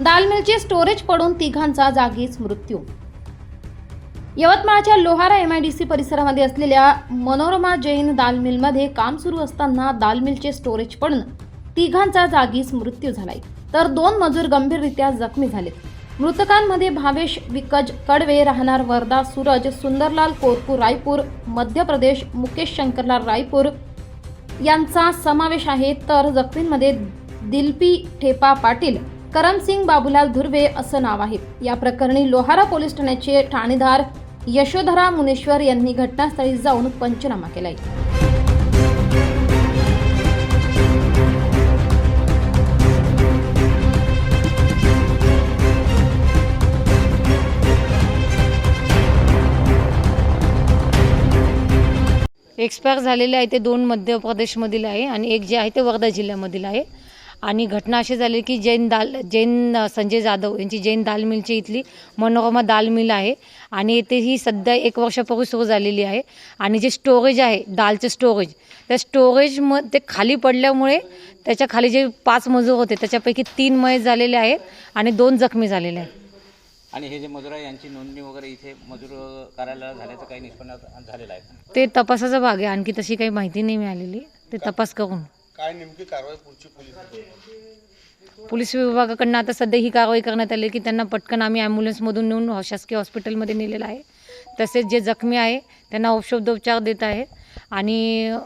दाल मिलचे storage पडून तिघांचा जागीच मृत्यू. यवतमाळच्या लोहारा सी परिसरामध्ये असलेल्या मनोरमा जैन दाल मिलमध्ये काम सुरू असताना दाल मिलचे स्टोरेज पडून तिघांचा जागीच मृत्यू झालाय. तर दोन मजूर गंभीररित्या जखमी झालेत. मृतकांमध्ये भावेश विकज कडवे राहणार वर्धा सूरज सुंदरलाल कोरपूर रायपूर मध्य प्रदेश मुकेश शंकरलाल रायपूर यांचा समावेश आहे. तर जखमींमध्ये दिलपी ठेपा पाटील करमसिंग बाबूलाल धुर्वे असं नाव आहे. या प्रकरणी लोहारा पोलीस ठाण्याचे ठाणेदार यशोधरा मुनेश्वर यांनी घटनास्थळी जाऊन पंचनामा केलाय. एक्सपायर झालेले आहे ते दोन मध्य प्रदेशमधील आहे आणि एक जे आहे ते वर्धा जिल्ह्यामधील आहे. आणि घटना अशी झाली की जैन दाल जैन संजय जाधव यांची जैन दाल मिलची इथली मनोरमा दाल मिल आहे. आणि येथे ही सध्या एक वर्षापूर्वी सुरू झालेली आहे. आणि जे स्टोरेज आहे दालचं स्टोरेज त्या स्टोरेज म ते खाली पडल्यामुळे त्याच्याखाली जे पाच मजूर होते त्याच्यापैकी तीन मयत झालेले आहेत आणि दोन जखमी झालेले आहेत. आणि हे जे मजूर आहे यांची नोंदणी वगैरे इथे मजूर कार्यालयात झाल्याचं काही निष्पन्न झालेलं आहे? ते तपासाचा भाग आहे. आणखी तशी काही माहिती नाही मिळालेली. ते तपास करून. काय नेमकी कारवाई पुढची पोलीस पोलीस विभागाकडनं आता सध्या ही कारवाई करण्यात आली की त्यांना पटकन आम्ही ॲम्ब्युलन्समधून नेऊन शासकीय हॉस्पिटलमध्ये नेलेलं आहे. तसेच जे जखमी आहे त्यांना औषधोपचार देत आहे आणि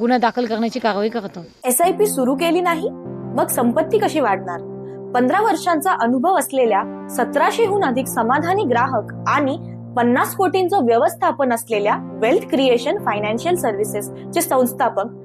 गुन्हा दाखल करण्याची कारवाई करतो एस आय पी सुरू केली नाही मग संपत्ती कशी वाढणार? पंधरा वर्षांचा अनुभव असलेल्या सतराशेहून अधिक समाधानी ग्राहक आणि पन्नास कोटींचं व्यवस्थापन असलेल्या वेल्थ क्रिएशन फायनान्शियल सर्व्हिसेस चे संस्थापक